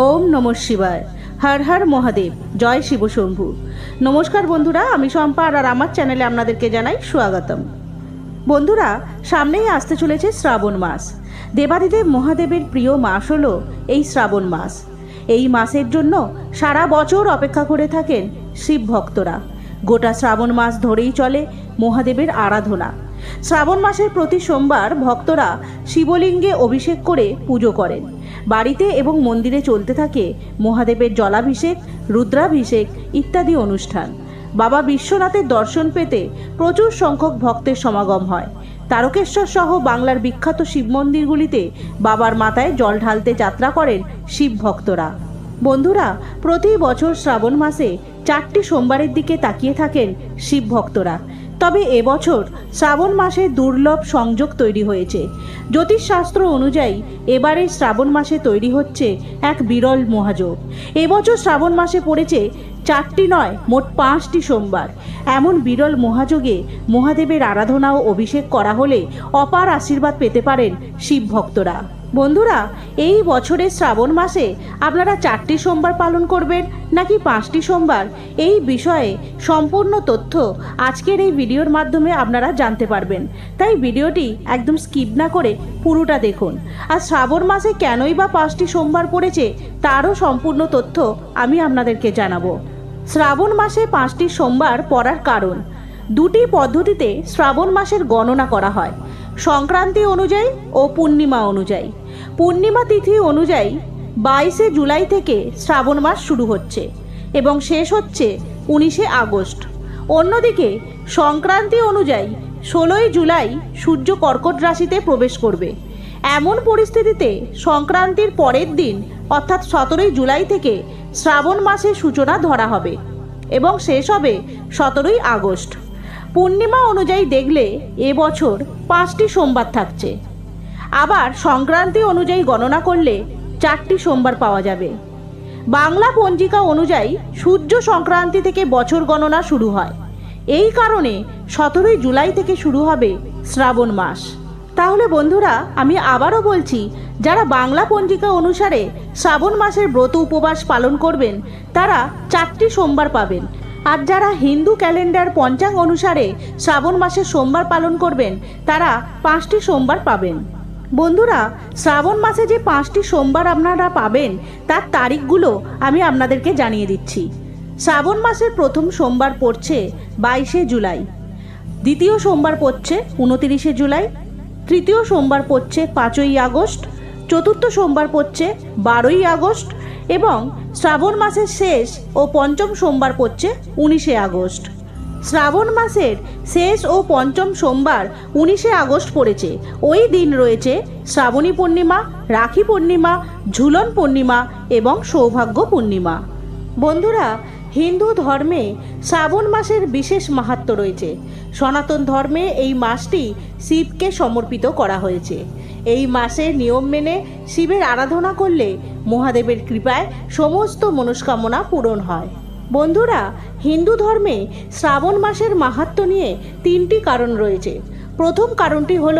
ওম নম শিবায়। হর হর মহাদেব, জয় শিবশম্ভু নমস্কার বন্ধুরা, আমি শম্পা আর আমার চ্যানেলে আপনাদেরকে জানাই স্বাগতম। বন্ধুরা, সামনেই আসতে চলেছে শ্রাবণ মাস। দেবাদিদেব মহাদেবের প্রিয় মাস হলো এই শ্রাবণ মাস। এই মাসের জন্য সারা বছর অপেক্ষা করে থাকেন শিব ভক্তরা। গোটা শ্রাবণ মাস ধরেই চলে মহাদেবের আরাধনা। শ্রাবণ মাসের প্রতি সোমবার ভক্তরা শিবলিঙ্গে অভিষেক করে পুজো করেন। বাড়িতে এবং মন্দিরে চলতে থাকে মহাদেবের জলাভিষেক, রুদ্রাভিষেক ইত্যাদি অনুষ্ঠান। বাবা বিশ্বনাথের দর্শন পেতে প্রচুর সংখ্যক ভক্তের সমাগম হয়। তারকেশ্বর সহ বাংলার বিখ্যাত শিব মন্দিরগুলিতে বাবার মাথায় জল ঢালতে যাত্রা করেন শিব ভক্তরা। বন্ধুরা, প্রতি বছর শ্রাবণ মাসে চারটি সোমবারের দিকে তাকিয়ে থাকেন শিব ভক্তরা। তবে এবছর শ্রাবণ মাসে দুর্লভ সংযোগ তৈরি হয়েছে। জ্যোতিষশাস্ত্র অনুযায়ী এবারে শ্রাবণ মাসে তৈরি হচ্ছে এক বিরল মহাযোগ। এবছর শ্রাবণ মাসে পড়েছে চারটি নয়, মোট পাঁচটি সোমবার। এমন বিরল মহাযোগে মহাদেবের আরাধনা ও অভিষেক করা হলে অপার আশীর্বাদ পেতে পারেন শিব ভক্তরা বন্ধুরা, এই বছরের শ্রাবণ মাসে আপনারা চারটি সোমবার পালন করবেন নাকি পাঁচটি সোমবার? এই বিষয়ে সম্পূর্ণ তথ্য আজকের এই ভিডিওর মাধ্যমে আপনারা জানতে পারবেন। তাই ভিডিওটি একদম স্কিপ না করে পুরোটা দেখুন। আর শ্রাবণ মাসে কেনই বা পাঁচটি সোমবার পড়েছে, তারও সম্পূর্ণ তথ্য আমি আপনাদেরকে জানাব। শ্রাবণ মাসে পাঁচটি সোমবার পড়ার কারণ। দুটি পদ্ধতিতে শ্রাবণ মাসের গণনা করা হয়। সংক্রান্তি অনুযায়ী ও পূর্ণিমা অনুযায়ী। পূর্ণিমা তিথি অনুযায়ী বাইশে জুলাই থেকে শ্রাবণ মাস শুরু হচ্ছে এবং শেষ হচ্ছে উনিশে আগস্ট। অন্যদিকে সংক্রান্তি অনুযায়ী ষোলোই জুলাই সূর্য কর্কট রাশিতে প্রবেশ করবে। এমন পরিস্থিতিতে সংক্রান্তির পরের দিন, অর্থাৎ সতেরোই জুলাই থেকে শ্রাবণ মাসের সূচনা ধরা হবে এবং শেষ হবে সতেরোই আগস্ট। পূর্ণিমা অনুযায়ী দেখলে এবছর পাঁচটি সোমবার থাকছে। আবার সংক্রান্তি অনুযায়ী গণনা করলে চারটি সোমবার পাওয়া যাবে। বাংলা পঞ্জিকা অনুযায়ী সূর্য সংক্রান্তি থেকে বছর গণনা শুরু হয়। এই কারণে সতেরোই জুলাই থেকে শুরু হবে শ্রাবণ মাস। তাহলে বন্ধুরা, আমি আবারও বলছি, যারা বাংলা পঞ্জিকা অনুসারে শ্রাবণ মাসের ব্রত উপবাস পালন করবেন, তারা চারটি সোমবার পাবেন। আর যারা হিন্দু ক্যালেন্ডার পঞ্চাঙ্গ অনুসারে শ্রাবণ মাসের সোমবার পালন করবেন, তারা পাঁচটি সোমবার পাবেন। বন্ধুরা, শ্রাবণ মাসে যে পাঁচটি সোমবার আপনারা পাবেন, তার তারিখগুলো আমি আপনাদেরকে জানিয়ে দিচ্ছি। শ্রাবণ মাসের প্রথম সোমবার পড়ছে বাইশে জুলাই। দ্বিতীয় সোমবার পড়ছে উনতিরিশে জুলাই। তৃতীয় সোমবার পড়ছে পাঁচই আগস্ট। চতুর্থ সোমবার পড়ছে বারোই আগস্ট এবং শ্রাবণ মাসের শেষ ও পঞ্চম সোমবার পড়ছে উনিশে আগস্ট। শ্রাবণ মাসের শেষ ও পঞ্চম সোমবার উনিশে আগস্ট পড়েছে। ওই দিন রয়েছে শ্রাবণী পূর্ণিমা, রাখি পূর্ণিমা, ঝুলন পূর্ণিমা এবং সৌভাগ্য পূর্ণিমা। বন্ধুরা, হিন্দু ধর্মে শ্রাবণ মাসের বিশেষ মাহাত্ম রয়েছে। সনাতন ধর্মে এই মাসটি শিবকে সমর্পিত করা হয়েছে। এই মাসে নিয়ম মেনে শিবের আরাধনা করলে মহাদেবের কৃপায় সমস্ত মনস্কামনা পূরণ হয়। বন্ধুরা, হিন্দু ধর্মে শ্রাবণ মাসের মাহাত্ম নিয়ে তিনটি কারণ রয়েছে। প্রথম কারণটি হল,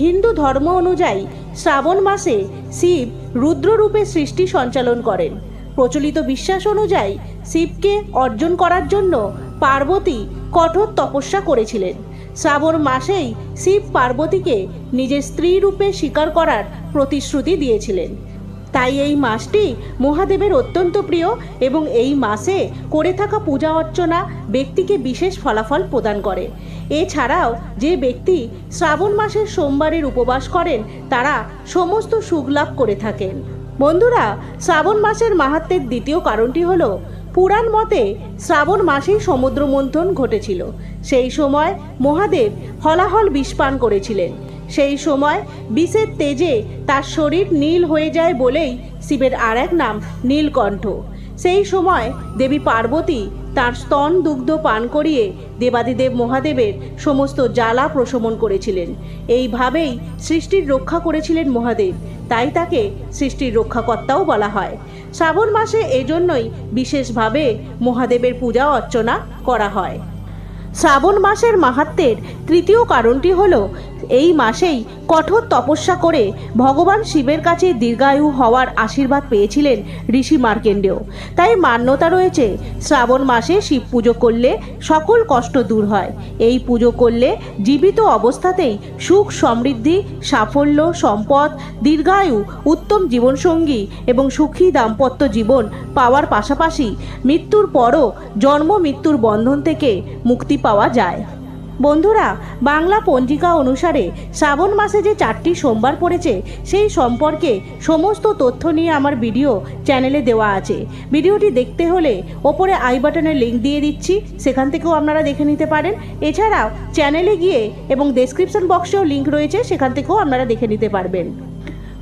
হিন্দু ধর্ম অনুযায়ী শ্রাবণ মাসে শিব রুদ্ররূপে সৃষ্টি সঞ্চালন করেন। প্রচলিত বিশ্বাস অনুযায়ী শিবকে অর্জন করার জন্য পার্বতী কঠোর তপস্যা করেছিলেন। শ্রাবণ মাসেই শিব পার্বতীকে নিজের স্ত্রী রূপে স্বীকার করার প্রতিশ্রুতি দিয়েছিলেন। তাই এই মাসটি মহাদেবের অত্যন্ত প্রিয় এবং এই মাসে করে থাকা পূজা অর্চনা ব্যক্তিকে বিশেষ ফলাফল প্রদান করে। এছাড়াও যে ব্যক্তি শ্রাবণ মাসের সোমবারের উপবাস করেন, তারা সমস্ত সুখ লাভ করে থাকেন। বন্ধুরা, শ্রাবণ মাসের মাহাত্মের দ্বিতীয় কারণটি হলো, পুরাণ মতে শ্রাবণ মাসেই সমুদ্র মন্থন ঘটেছিল। সেই সময় মহাদেব হলাহল বিষ পান করেছিলেন। সেই সময় বিষের তেজে তার শরীর নীল হয়ে যায় বলেই শিবের আর এক নাম, নীলকণ্ঠ। সেই সময় দেবী পার্বতী তার স্তন দুগ্ধ পান করিয়ে দেবাদিদেব মহাদেবের সমস্ত জ্বালা প্রশমন করেছিলেন। এইভাবেই সৃষ্টির রক্ষা করেছিলেন মহাদেব। তাই তাকে সৃষ্টির রক্ষাকর্তাও বলা হয়। শ্রাবণ মাসে এজন্যই বিশেষভাবে মহাদেবের পূজা অর্চনা করা হয়। শ্রাবণ মাসের মাহাত্মের তৃতীয় কারণটি হল এই মাসেই কঠোর তপস্যা করে ভগবান শিবের কাছে দীর্ঘায়ু হওয়ার আশীর্বাদ পেয়েছিলেন ঋষি মার্কেন্ডেয়। তাই মান্যতা রয়েছে, শ্রাবণ মাসে শিব পুজো করলে সকল কষ্ট দূর হয়। এই পুজো করলে জীবিত অবস্থাতেই সুখ সমৃদ্ধি, সাফল্য, সম্পদ, দীর্ঘায়ু, উত্তম জীবনসঙ্গী এবং সুখী দাম্পত্য জীবন পাওয়ার পাশাপাশি মৃত্যুর পরও জন্ম মৃত্যুর বন্ধন থেকে মুক্তি পাওয়া যায়। বন্ধুরা, বাংলা পঞ্জিকা অনুসারে শ্রাবণ মাসে যে চারটি সোমবার পড়েছে, সেই সম্পর্কে সমস্ত তথ্য নিয়ে আমার ভিডিও চ্যানেলে দেওয়া আছে। ভিডিওটি দেখতে হলে ওপরে আই বাটনের লিঙ্ক দিয়ে দিচ্ছি, সেখান থেকেও আপনারা দেখে নিতে পারেন। এছাড়াও চ্যানেলে গিয়ে এবং ডেসক্রিপশন বক্সেও লিঙ্ক রয়েছে, সেখান থেকেও আপনারা দেখে নিতে পারবেন।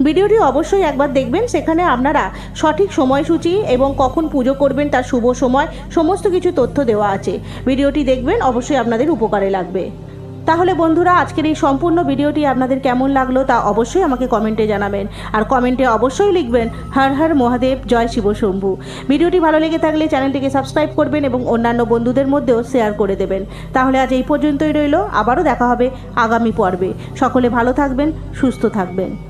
ভিডিওটি অবশ্যই একবার দেখবেন, সেখানে আপনারা সঠিক সময়সূচি এবং কখন পুজো করবেন, তার শুভ সময়, সমস্ত কিছু তথ্য দেওয়া আছে। ভিডিওটি দেখবেন, অবশ্যই আপনাদের উপকারে লাগবে। তাহলে বন্ধুরা, আজকের এই সম্পূর্ণ ভিডিওটি আপনাদের কেমন লাগল তা অবশ্যই আমাকে কমেন্টে জানাবেন। আর কমেন্টে অবশ্যই লিখবেন, হর হর মহাদেব, জয় শিব শম্ভু। ভিডিওটি ভালো লেগে থাকলে চ্যানেলটিকে সাবস্ক্রাইব করবেন এবং অন্যান্য বন্ধুদের মধ্যেও শেয়ার করে দেবেন। তাহলে আজ এই পর্যন্তই রইল, আবারও দেখা হবে আগামী পর্বে। সকলে ভালো থাকবেন, সুস্থ থাকবেন।